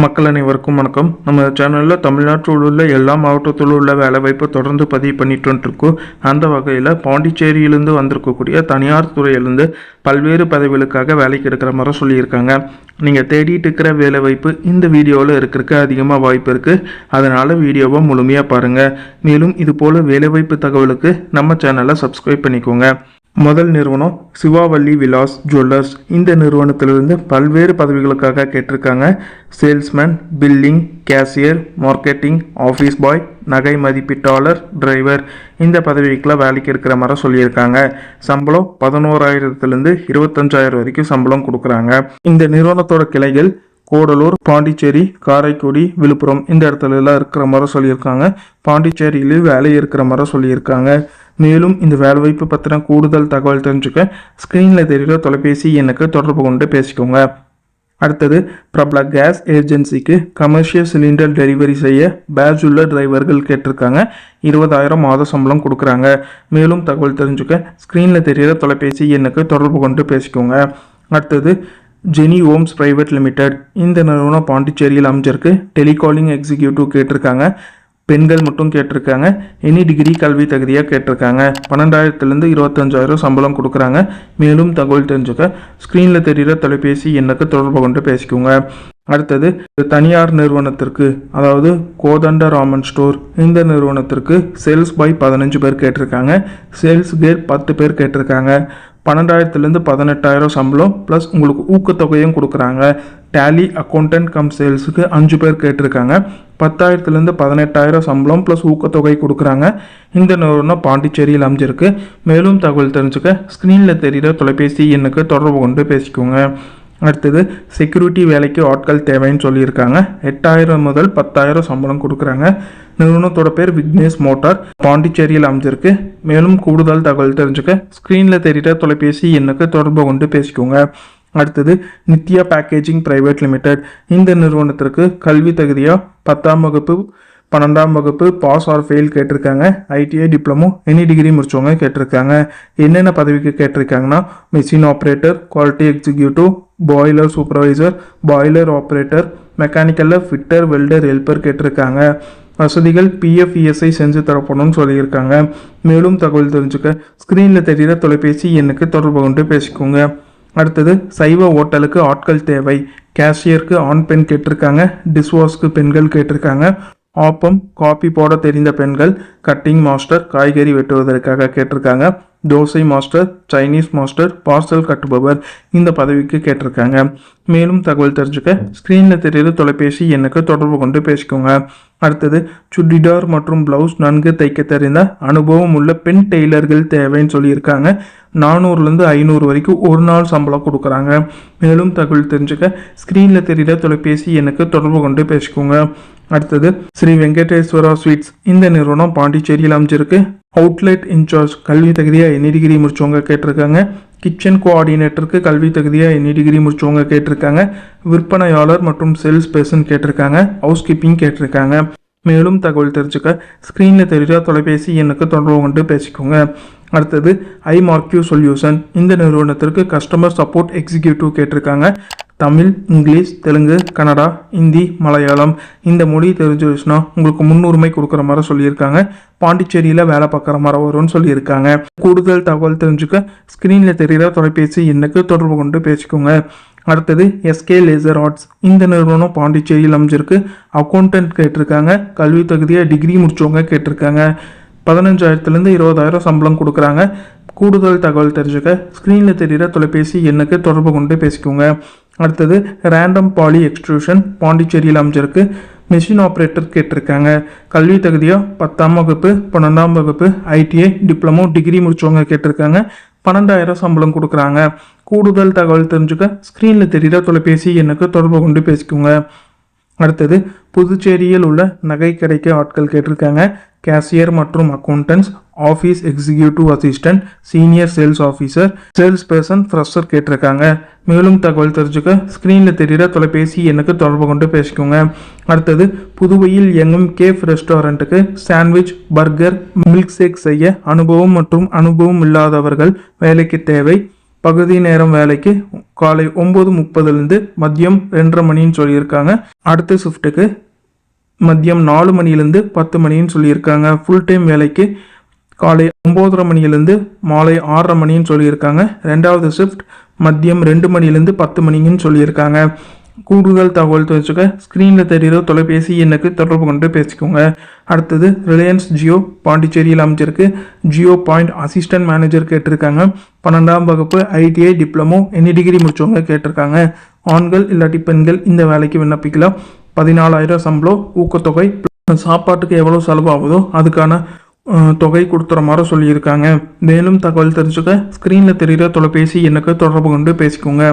மக்கள் அனைவருக்கும் வணக்கம். நம்ம சேனலில் தமிழ்நாட்டில் உள்ள எல்லா மாவட்டத்தில் உள்ள வேலைவாய்ப்பை தொடர்ந்து பதிவு பண்ணிட்டு வந்துருக்கோம். அந்த வகையில் பாண்டிச்சேரியிலேருந்து வந்திருக்கக்கூடிய தனியார் துறையிலேருந்து பல்வேறு பதவிகளுக்காக வேலைக்கு எடுக்கிற மாதிரி சொல்லியிருக்காங்க. நீங்கள் தேடிட்டு இருக்கிற வேலைவாய்ப்பு இந்த வீடியோவில் இருக்கிறதுக்கு அதிகமாக வாய்ப்பு இருக்குது அதனால் வீடியோவை முழுமையாக பாருங்கள் மேலும் இது போல் வேலைவாய்ப்பு தகவலுக்கு நம்ம சேனலை சப்ஸ்கிரைப் பண்ணிக்கோங்க. முதல் நிறுவனம் சிவாவல்லி விலாஸ் ஜுவல்லர்ஸ். இந்த நிறுவனத்திலிருந்து பல்வேறு பதவிகளுக்காக கேட்டிருக்காங்க. Salesman billing cashier marketing office boy நகை மதிப்பீட்டாளர் டிரைவர். இந்த பதவிக்கெலாம் வேலைக்கு இருக்கிற மாதிரி சொல்லியிருக்காங்க. சம்பளம் பதினோராயிரத்துலேருந்து இருபத்தஞ்சாயிரம் வரைக்கும் சம்பளம் கொடுக்குறாங்க. இந்த நிறுவனத்தோட கிளைகள் கூடலூர் பாண்டிச்சேரி காரைக்குடி விழுப்புரம் இந்த இடத்துல எல்லாம் இருக்கிற மாதிரி சொல்லியிருக்காங்க. பாண்டிச்சேரியிலேயும் வேலை இருக்கிற மாதிரி சொல்லியிருக்காங்க. மேலும் இந்த வேலைவாய்ப்பு பற்றின கூடுதல் தகவல் தெரிஞ்சுக்க ஸ்க்ரீனில் தெரிகிற தொலைபேசி எனக்கு தொடர்பு கொண்டு பேசிக்கோங்க. அடுத்தது பிரபல கேஸ் ஏஜென்சிக்கு கமர்ஷியல் சிலிண்டர் டெலிவரி செய்ய பேட்ச் உள்ள டிரைவர்கள் கேட்டிருக்காங்க. இருபதாயிரம் மாத சம்பளம் கொடுக்குறாங்க. மேலும் தகவல் தெரிஞ்சுக்க ஸ்க்ரீனில் தெரிகிற தொலைபேசி எண்ணுக்கு தொடர்பு கொண்டு பேசிக்கோங்க. அடுத்தது ஜெனி ஓம்ஸ் பிரைவேட் லிமிடெட் இந்த நிறுவனம் பாண்டிச்சேரியில் அமைஞ்சிருக்கு. டெலிகாலிங் எக்ஸிக்யூட்டிவ் கேட்டிருக்காங்க. பெண்கள் மட்டும் கேட்டிருக்காங்க. எனி டிகிரி கல்வி தகுதியாக கேட்டிருக்காங்க. பன்னெண்டாயிரத்துலேருந்து இருபத்தஞ்சாயிரம் சம்பளம் கொடுக்குறாங்க. மேலும் தகவல் தெரிஞ்சுக்க ஸ்க்ரீனில் தெரிகிற தொலைபேசி எண்ணுக்கு தொடர்பு கொண்டு பேசிக்கோங்க. அடுத்தது தனியார் நிறுவனத்திற்கு அதாவது கோதண்ட ராமன் ஸ்டோர். இந்த நிறுவனத்திற்கு சேல்ஸ் பாய் பதினஞ்சு பேர் கேட்டிருக்காங்க. சேல்ஸ் கேர் பத்து பேர் கேட்டிருக்காங்க. பன்னெண்டாயிரத்துலேருந்து பதினெட்டாயிரம் சம்பளம் ப்ளஸ் உங்களுக்கு ஊக்கத்தொகையும் கொடுக்குறாங்க. டேலி அக்கௌண்டன்ட் கம் சேல்ஸுக்கு அஞ்சு பேர் கேட்டிருக்காங்க. பத்தாயிரத்துலேருந்து பதினெட்டாயிரம் சம்பளம் ப்ளஸ் ஊக்கத்தொகை கொடுக்குறாங்க. இந்த நிறுவனம் பாண்டிச்சேரியில் அமைஞ்சிருக்கு. மேலும் தகவல் தெரிஞ்சுக்க ஸ்க்ரீனில் தெரிகிற தொலைபேசி எண்ணுக்கு தொடர்பு கொண்டு பேசிக்கோங்க. அடுத்தது செக்யூரிட்டி வேலைக்கு ஆட்கள் தேவைன்னு சொல்லியிருக்காங்க. எட்டாயிரம் முதல் பத்தாயிரம் சம்பளம் கொடுக்குறாங்க. நிறுவனத்தோட பேர் விக்னேஷ் மோட்டார். பாண்டிச்சேரியில் அமைஞ்சிருக்கு. மேலும் கூடுதல் தகவல் தெரிஞ்சுக்க ஸ்க்ரீனில் தெரிகிற தொலைபேசி எண்ணுக்கு தொடர்பு கொண்டு பேசிக்கோங்க. அடுத்தது நித்யா பேக்கேஜிங் பிரைவேட் லிமிடெட் இந்த நிறுவனத்திற்கு கல்வி தகுதியாக பத்தாம் வகுப்பு பன்னெண்டாம் வகுப்பு பாஸ் ஆர் ஃபெயில் கேட்டிருக்காங்க. ஐடிஐ டிப்ளமோ எனி டிகிரி முடிச்சவங்க கேட்டிருக்காங்க. என்னென்ன பதவிக்கு கேட்டிருக்காங்கன்னா machine operator quality executive boiler supervisor boiler operator மெக்கானிக்கலில் fitter welder helper கேட்டிருக்காங்க. வசதிகள் பிஎஃப் இஎஸ்ஐ செஞ்சு தரப்படணும்னு சொல்லியிருக்காங்க. மேலும் தகவல் தெரிஞ்சுக்க ஸ்க்ரீனில் தெரிகிற தொலைபேசி எண்ணுக்கு தொடர்பு கொண்டு பேசிக்கோங்க. அடுத்தது சைவ ஓட்டலுக்கு ஆட்கள் தேவை. கேஷியருக்கு ஆண் பெண் கேட்டிருக்காங்க டிஷ்வாஷ்க்கு பெண்கள் கேட்டிருக்காங்க. ஆப்பம் காபி போட தெரிந்த பெண்கள் கட்டிங் மாஸ்டர் காய்கறி வெட்டுவதற்காக கேட்டிருக்காங்க. Dosa master Chinese master parcel கட்டுபவர் இந்த பதவிக்கு கேட்டிருக்காங்க. மேலும் தகவல் தெரிஞ்சுக்க ஸ்க்ரீனில் தெரியுற தொலைபேசி எண்ணுக்கு தொடர்பு கொண்டு பேசிக்கோங்க. அடுத்தது சுடிதார் மற்றும் பிளவுஸ் நன்கு தைக்க தெரிந்த அனுபவம் உள்ள பெண் டெய்லர்கள் தேவைன்னு சொல்லியிருக்காங்க. நானூறுலேருந்து ஐநூறு வரைக்கும் ஒரு நாள் சம்பளம் கொடுக்குறாங்க. மேலும் தகவல் தெரிஞ்சுக்க ஸ்க்ரீனில் தெரியுற தொலைபேசி எண்ணுக்கு தொடர்பு கொண்டு பேசிக்கோங்க. அடுத்தது ஸ்ரீ வெங்கடேஸ்வரா ஸ்வீட்ஸ். இந்த நிறுவனம் பாண்டிச்சேரியில் அமைஞ்சிருக்கு. அவுட்லெட் இன்சார்ஜ் கல்வி தகுதியாக என்ன டிகிரி முடிச்சவங்க கேட்டிருக்காங்க. கிச்சன் கோஆர்டினேட்டருக்கு கல்வி தகுதியாக என்ன டிகிரி முடிச்சவங்க கேட்டிருக்காங்க. விற்பனையாளர் மற்றும் சேல்ஸ் பர்சன் கேட்டிருக்காங்க. ஹவுஸ் கீப்பிங் கேட்டிருக்காங்க. மேலும் தகவல் தெரிஞ்சுக்க ஸ்க்ரீனில் தெரிஞ்ச தொலைபேசி எண்ணுக்கு தொடர்பு கொண்டு பேசிக்கோங்க. அடுத்தது ஐ மார்க்யூ சொல்யூஷன் இந்த நிறுவனத்திற்கு கஸ்டமர் சப்போர்ட் எக்ஸிக்யூட்டிவ் கேட்டிருக்காங்க. தமிழ் இங்கிலீஷ் தெலுங்கு கன்னடா ஹிந்தி மலையாளம் இந்த மொழி தெரிஞ்சிருச்சுன்னா உங்களுக்கு முன்னுரிமை கொடுக்குற மாதிரி சொல்லியிருக்காங்க. பாண்டிச்சேரியில் வேலை பார்க்குற மாதிரி வரும்னு சொல்லியிருக்காங்க. கூடுதல் தகவல் தெரிஞ்சுக்க ஸ்க்ரீனில் தெரிகிற தொலைபேசி எண்ணுக்கு தொடர்பு கொண்டு பேசிக்கோங்க. அடுத்தது எஸ்கே லேசர் ஆர்ட்ஸ் இந்த நிறுவனம் பாண்டிச்சேரியில் அமைஞ்சிருக்கு. அக்கௌண்டன்ட் கேட்டிருக்காங்க. கல்வி தகுதியாக டிகிரி முடித்தவங்க கேட்டிருக்காங்க. பதினஞ்சாயிரத்துலேருந்து இருபதாயிரம் சம்பளம் கொடுக்குறாங்க. கூடுதல் தகவல் தெரிஞ்சுக்க ஸ்க்ரீனில் தெரிகிற தொலைபேசி எண்ணுக்கு தொடர்பு கொண்டு பேசிக்கோங்க. அடுத்தது ரேண்டம் பாலி எக்ஸ்ட்ரூஷன் பாண்டிச்சேரியில் அமைஞ்சிருக்கு. மிஷின் ஆப்ரேட்டர் கேட்டிருக்காங்க. கல்வி தகுதியாக பத்தாம் வகுப்பு பன்னெண்டாம் வகுப்பு ஐடிஐ டிப்ளமோ டிகிரி முடித்தவங்க கேட்டிருக்காங்க. பன்னெண்டாயிரம் சம்பளம் கொடுக்குறாங்க. கூடுதல் தகவல் தெரிஞ்சுக்க ஸ்க்ரீனில் தெரிகிற தொலைபேசி எனக்கு தொடர்பு கொண்டு பேசிக்கோங்க. அடுத்தது புதுச்சேரியில் உள்ள நகை கடைக்கு ஆட்கள் கேட்டிருக்காங்க. கேஷியர் மற்றும் accountants office executive assistant senior sales officer sales person fresher கேட்டிருக்காங்க. மேலும் தகவல் தெரிஞ்சுக்க ஸ்க்ரீனில் தெரிகிற தொலைபேசி எண்ணுக்கு தொடர்பு கொண்டு பேசிக்கோங்க. அடுத்தது புதுவையில் இயங்கும் கேஃப் ரெஸ்டாரண்ட்டுக்கு சாண்ட்விச் பர்கர் மில்க் ஷேக் செய்ய அனுபவம் மற்றும் அனுபவம் இல்லாதவர்கள் வேலைக்கு தேவை. பகுதி நேரம் வேலைக்கு காலை ஒம்பது முப்பதுலேருந்து மதியம் ரெண்டரை மணின்னு சொல்லியிருக்காங்க. அடுத்த ஷிஃப்ட்டுக்கு மதியம் நாலு மணிலேருந்து பத்து மணின்னு சொல்லியிருக்காங்க. ஃபுல் டைம் வேலைக்கு காலை ஒம்போதரை மணிலேருந்து மாலை ஆறரை மணின்னு சொல்லியிருக்காங்க. ரெண்டாவது ஷிஃப்ட் மதியம் ரெண்டு மணிலேருந்து பத்து மணிங்கன்னு சொல்லியிருக்காங்க. கூடுதல் தகவல் தெரிஞ்சுக்க ஸ்க்ரீனில் தெரிகிற தொலைபேசி எண்ணுக்கு தொடர்பு கொண்டு பேசிக்கோங்க. அடுத்தது ரிலையன்ஸ் ஜியோ பாண்டிச்சேரியில் அமைச்சிருக்கு ஜியோ பாயிண்ட் அசிஸ்டன்ட் மேனேஜர் கேட்டிருக்காங்க. பன்னெண்டாம் வகுப்பு ஐடிஐ டிப்ளமோ எனி டிகிரி முடிச்சவங்க கேட்டிருக்காங்க. ஆண்கள் இல்லாட்டி பெண்கள் இந்த வேலைக்கு விண்ணப்பிக்கலாம். பதினாலாயிரம் சம்பளம் ஊக்கத்தொகை சாப்பாட்டுக்கு எவ்வளோ செலவாகுதோ அதுக்கான தொகை கொடுத்துற மாதிரி சொல்லியிருக்காங்க. மேலும் தகவல் தெரிஞ்சுக்க ஸ்க்ரீனில் தெரிகிற தொலைபேசி எண்ணுக்கு தொடர்பு கொண்டு பேசிக்கோங்க.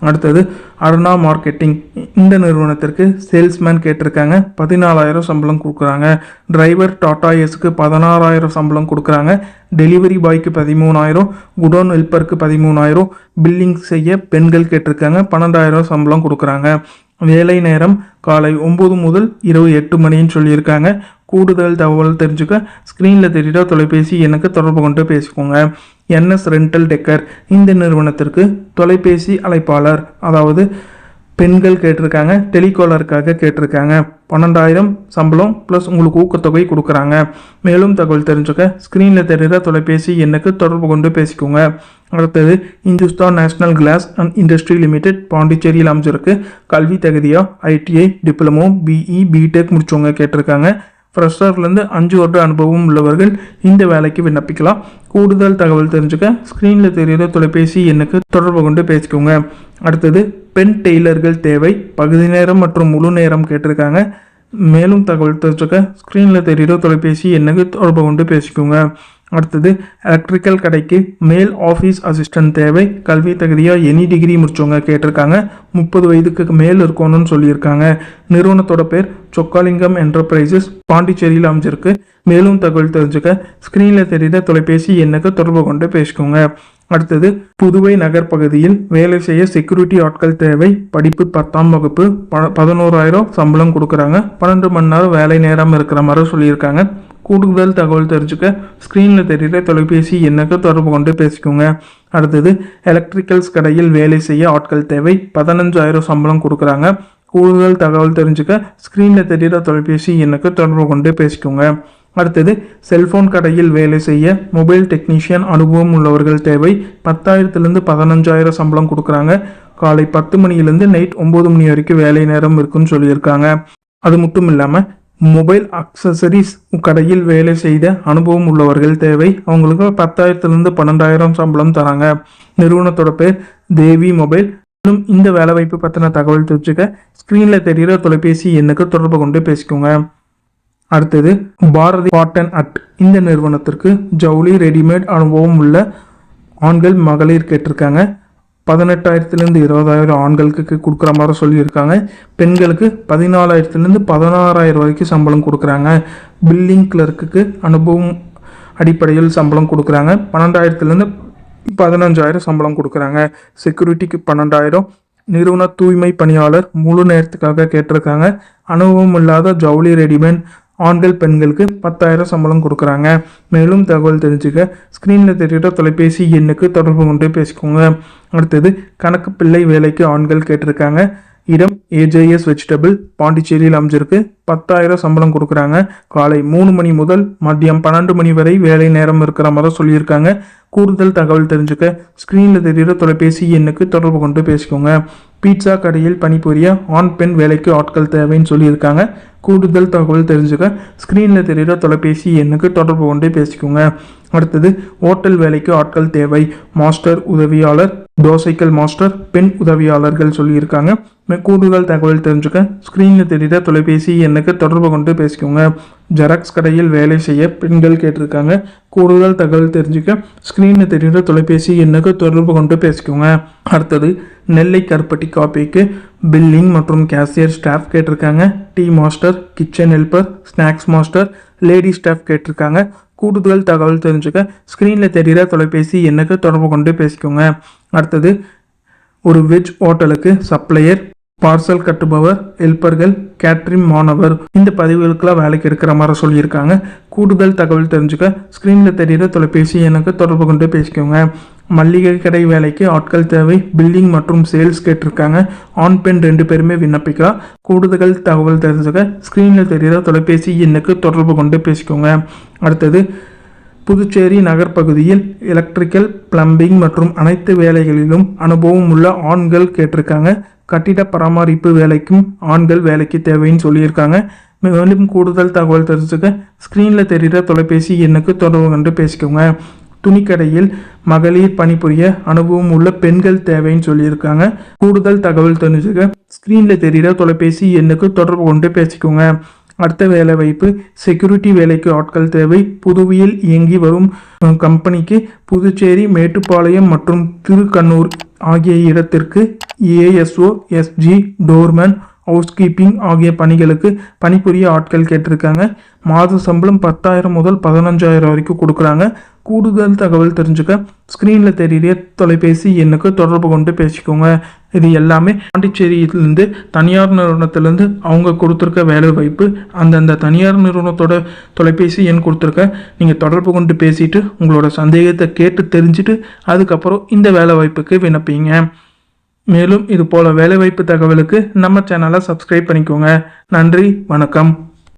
அடுத்தது அருணா மார்க்கெட்டிங். இந்த நிறுவனத்திற்கு சேல்ஸ்மேன் கேட்டிருக்காங்க. பதினாலாயிரம் சம்பளம் கொடுக்குறாங்க. டிரைவர் டாடா எஸ்க்கு பதினாறாயிரம் சம்பளம் கொடுக்குறாங்க. டெலிவரி பாய்க்கு பதிமூணாயிரம் குடோன் ஹெல்ப்பருக்கு பதிமூணாயிரம் பில்லிங் செய்ய பெண்கள் கேட்டிருக்காங்க. பன்னெண்டாயிரம் சம்பளம் கொடுக்குறாங்க. வேலை நேரம் காலை ஒம்பது முதல் இரவு எட்டு மணின்னு சொல்லியிருக்காங்க. கூடுதல் தகவல் தெரிஞ்சுக்க ஸ்க்ரீனில் தெரிகிற தொலைபேசி எனக்கு தொடர்பு கொண்டு பேசிக்கோங்க. என்எஸ் ரெண்டல் டெக்கர் இந்த நிறுவனத்திற்கு தொலைபேசி அழைப்பாளர் அதாவது பெண்கள் கேட்டிருக்காங்க டெலிகாலருக்காக கேட்டிருக்காங்க. பன்னெண்டாயிரம் சம்பளம் ப்ளஸ் உங்களுக்கு ஊக்கத்தொகை கொடுக்குறாங்க. மேலும் தகவல் தெரிஞ்சுக்க ஸ்க்ரீனில் தெரிகிற தொலைபேசி எண்ணுக்கு தொடர்பு கொண்டு பேசிக்கோங்க. அடுத்தது Hindustan national glass and industry limited பாண்டிச்சேரியில் அமைஞ்சிருக்கு. கல்வி தகுதியாக ஐடிஐ டிப்ளமோ பிஇ பிடெக் முடிச்சவங்க கேட்டிருக்காங்க. ஃப்ரெஷர்லேருந்து அஞ்சு வருட அனுபவம் உள்ளவர்கள் இந்த வேலைக்கு விண்ணப்பிக்கலாம். கூடுதல் தகவல் தெரிஞ்சுக்க ஸ்க்ரீனில் தெரிகிற தொலைபேசி எண்ணுக்கு தொடர்பு கொண்டு பேசிக்கோங்க. அடுத்தது பெண் டெய்லர்கள் தேவை. பகுதி நேரம் மற்றும் முழு நேரம் கேட்டிருக்காங்க. மேலும் தகவல் தெரிஞ்சுக்க ஸ்க்ரீனில் தெரிகிற தொலைபேசி எண்ணுக்கு தொடர்பு கொண்டு பேசிக்கோங்க. அடுத்தது எலக்ட்ரிக்கல் கடைக்கு மேல் ஆஃபீஸ் அசிஸ்டன்ட் தேவை. கல்வி தகுதியாக எனி டிகிரி முடிச்சவங்க கேட்டிருக்காங்க. முப்பது வயதுக்கு மேல் இருக்கணும்னு சொல்லியிருக்காங்க. நிறுவனத்தோட பேர் சொக்காலிங்கம் என்டர்பிரைசஸ் பாண்டிச்சேரியில் அமைஞ்சிருக்கு. மேலும் தகவல் தெரிஞ்சுக்க ஸ்க்ரீனில் தெரிகிற தொலைபேசி எண்ணுக்கு தொடர்பு கொண்டு பேசிக்கோங்க. அடுத்தது புதுவை நகர் பகுதியில் வேலை செய்ய செக்யூரிட்டி ஆட்கள் தேவை. படிப்பு பத்தாம் வகுப்பு ப பதினோராயிரம் சம்பளம் கொடுக்குறாங்க. பன்னெண்டு மணி நேரம் வேலை நேரம் இருக்கிற மாதிரி சொல்லியிருக்காங்க. கூடுதல் தகவல் தெரிஞ்சுக்க ஸ்க்ரீனில் தெரிகிற தொலைபேசி எண்ணுக்கு தொடர்பு கொண்டு பேசிக்கோங்க. அடுத்தது எலக்ட்ரிக்கல்ஸ் கடையில் வேலை செய்ய ஆட்கள் தேவை. பதினஞ்சாயிரம் சம்பளம் கொடுக்குறாங்க. கூடுதல் தகவல் தெரிஞ்சுக்க ஸ்க்ரீனில் தெரிகிற தொலைபேசி எனக்கு தொடர்பு கொண்டு பேசிக்கோங்க. அடுத்தது செல்போன் கடையில் வேலை செய்ய மொபைல் டெக்னீஷியன் அனுபவம் உள்ளவர்கள் தேவை. பத்தாயிரத்துலேருந்து பதினஞ்சாயிரம் சம்பளம் கொடுக்குறாங்க. காலை பத்து மணிலேருந்து நைட் ஒம்பது மணி வரைக்கும் வேலை நேரம் இருக்குன்னு சொல்லியிருக்காங்க. அது மட்டும் இல்லாமல் மொபைல் அக்சசரிஸ் கடையில் வேலை செய்த அனுபவம் உள்ளவர்கள் தேவை. அவங்களுக்கு பத்தாயிரத்துலேருந்து பன்னெண்டாயிரம் சம்பளம் தராங்க. நிறுவனத்தோட பேர் தேவி மொபைல் மேலும் இந்த வேலைவாய்ப்பு பற்றின தகவல் தெரிஞ்சுக்க ஸ்க்ரீனில் தெரிகிற தொலைபேசி எண்ணுக்கு தொடர்பு கொண்டு பேசிக்கோங்க. அடுத்தது பாரதி காட்டன் அட் இந்த நிறுவனத்திற்கு ஜவுளி ரெடிமேட் அனுபவம் உள்ள ஆண்கள் மகளிர் கேட்டிருக்காங்க. பதினெட்டாயிரத்துலேருந்து இருபதாயிரம் ஆண்களுக்கு கொடுக்குற மாதிரி சொல்லியிருக்காங்க. பெண்களுக்கு பதினாலாயிரத்துலேருந்து பதினாறாயிரம் வரைக்கும் சம்பளம் கொடுக்குறாங்க. பில்லிங் கிளர்க்குக்கு அனுபவம் அடிப்படையில் சம்பளம் கொடுக்குறாங்க. பன்னெண்டாயிரத்துலேருந்து பதினஞ்சாயிரம் சம்பளம் கொடுக்குறாங்க. செக்யூரிட்டிக்கு பன்னெண்டாயிரம். நிறுவன தூய்மை பணியாளர் முழு நேரத்துக்காக கேட்டிருக்காங்க. அனுபவம் இல்லாத ஜவுளி ரெடிமேட் ஆண்கள் பெண்களுக்கு பத்தாயிரம் சம்பளம் கொடுக்குறாங்க. மேலும் தகவல் தெரிஞ்சுக்க ஸ்க்ரீனில் தெரிகிற தொலைபேசி எண்ணுக்கு தொடர்பு கொண்டு பேசிக்கோங்க. அடுத்தது கணக்கு பிள்ளை வேலைக்கு ஆண்கள் கேட்டிருக்காங்க. இடம் ஏஜேஎஸ் வெஜிடபிள் பாண்டிச்சேரியில் அமைஞ்சிருக்கு. பத்தாயிரம் சம்பளம் கொடுக்குறாங்க. காலை மூணு மணி முதல் மதியம் பன்னெண்டு மணி வரை வேலை நேரம் இருக்கிற மாதிரி சொல்லியிருக்காங்க. கூடுதல் தகவல் தெரிஞ்சுக்க ஸ்க்ரீனில் தெரிகிற தொலைபேசி எண்ணுக்கு தொடர்பு கொண்டு பேசிக்கோங்க. பீட்சா கடையில் பணிபுரிய ஆண் பெண் வேலைக்கு ஆட்கள் தேவைன்னு சொல்லியிருக்காங்க. கூடுதல் தகவல் தெரிஞ்சுக்க ஸ்க்ரீனில் தெரிகிற தொலைபேசி எண்ணுக்கு தொடர்பு கொண்டு பேசிக்கோங்க. அடுத்தது ஹோட்டல் வேலைக்கு ஆட்கள் தேவை. மாஸ்டர் உதவியாளர் தோசைக்கல் மாஸ்டர் பெண் உதவியாளர்கள் சொல்லியிருக்காங்க. கூடுதல் தகவல் தெரிஞ்சுக்க ஸ்க்ரீனில் தெரிகிற தொலைபேசி எண்ணுக்கு தொடர்பு கொண்டு பேசிக்கோங்க. ஜெராக்ஸ் கடையில் வேலை செய்ய பெண்கள் கேட்டிருக்காங்க. கூடுதல் தகவல் தெரிஞ்சுக்க ஸ்க்ரீனில் தெரிகிற தொலைபேசி எண்ணுக்கு தொடர்பு கொண்டு பேசிக்கோங்க. அடுத்தது நெல்லை கருப்பட்டி காப்பிக்கு பில்லிங் மற்றும் கேஷியர் ஸ்டாஃப் கேட்டிருக்காங்க. Tea master kitchen helper snacks master lady staff கேட்டிருக்காங்க. கூடுதல் தகவல் தெரிஞ்சுக்க ஸ்க்ரீனில் தெரிகிற தொலைபேசி எண்ணுக்கு தொடர்பு கொண்டு பேசிக்கோங்க. அடுத்தது ஒரு வெஜ் ஹோட்டலுக்கு சப்ளையர் பார்சல் கட்டுபவர் ஹெல்ப்பர்கள் கேட்ரிங் மாணவர் இந்த பதிவுகளுக்கெல்லாம் வேலைக்கு எடுக்கிற மாதிரி சொல்லியிருக்காங்க. கூடுதல் தகவல் தெரிஞ்சுக்க ஸ்க்ரீனில் தெரிகிற தொலைபேசி எனக்கு தொடர்பு கொண்டு பேசிக்கோங்க. மல்லிகை கடை வேலைக்கு ஆட்கள் தேவை பில்டிங் மற்றும் சேல்ஸ் கேட்டிருக்காங்க. ஆண் பெண் ரெண்டு பேருமே விண்ணப்பிக்கலாம். கூடுதல் தகவல் தெரிஞ்சுக்க ஸ்க்ரீனில் தெரிகிற தொலைபேசி எண்ணுக்கு தொடர்பு கொண்டு பேசிக்கோங்க. அடுத்தது புதுச்சேரி நகர்ப்பகுதியில் எலக்ட்ரிக்கல் பிளம்பிங் மற்றும் அனைத்து வேலைகளிலும் அனுபவம் உள்ள ஆண்கள் கேட்டிருக்காங்க. கட்டிட பராமரிப்பு வேலைக்கும் ஆண்கள் வேலைக்கு தேவைன்னு சொல்லியிருக்காங்க. மேலும் கூடுதல் தகவல் தெரிஞ்சுக்க ஸ்க்ரீனில் தெரிகிற தொலைபேசி எண்ணுக்கு தொடர்பு கொண்டு பேசிக்கோங்க. துணிக்கடையில் மகளிர் பணிபுரிய அனுபவம் உள்ள பெண்கள் தேவைன்னு சொல்லியிருக்காங்க. கூடுதல் தகவல் தெரிஞ்சுக்க ஸ்க்ரீனில் தெரிகிற தொலைபேசி எண்ணுக்கு தொடர்பு கொண்டு பேசிக்கோங்க. அடுத்த வேலை வாய்ப்பு செக்யூரிட்டி வேலைக்கு ஆட்கள் தேவை. புதுவையில் இயங்கி வரும் கம்பெனிக்கு புதுச்சேரி மேட்டுப்பாளையம் மற்றும் திருக்கண்ணூர் ஆகிய இடத்திற்கு ஏஎஸ்ஓ எஸ்ஜி டோர்மேன் ஹவுஸ்கீப்பிங் ஆகிய பணிகளுக்கு பணிபுரிய ஆட்கள் கேட்டிருக்காங்க. மாத சம்பளம் பத்தாயிரம் முதல் பதினஞ்சாயிரம் வரைக்கும் கொடுக்குறாங்க. கூடுதல் தகவல் தெரிஞ்சுக்க ஸ்க்ரீனில் தெரியுற தொலைபேசி எண்ணுக்கு தொடர்பு கொண்டு பேசிக்கோங்க. இது எல்லாமே பாண்டிச்சேரியிலேருந்து தனியார் நிறுவனத்திலேருந்து அவங்க கொடுத்துருக்க வேலை வாய்ப்பு. அந்தந்த தனியார் நிறுவனத்தோட தொலைபேசி எண் கொடுத்துருக்க. நீங்கள் தொடர்பு கொண்டு பேசிட்டு உங்களோட சந்தேகத்தை கேட்டு தெரிஞ்சுட்டு அதுக்கப்புறம் இந்த வேலை வாய்ப்புக்கு விண்ணப்பிங்க. மேலும் இது போல வேலைவாய்ப்பு தகவலுக்கு நம்ம சேனலை சப்ஸ்கிரைப் பண்ணிக்கோங்க. நன்றி வணக்கம்.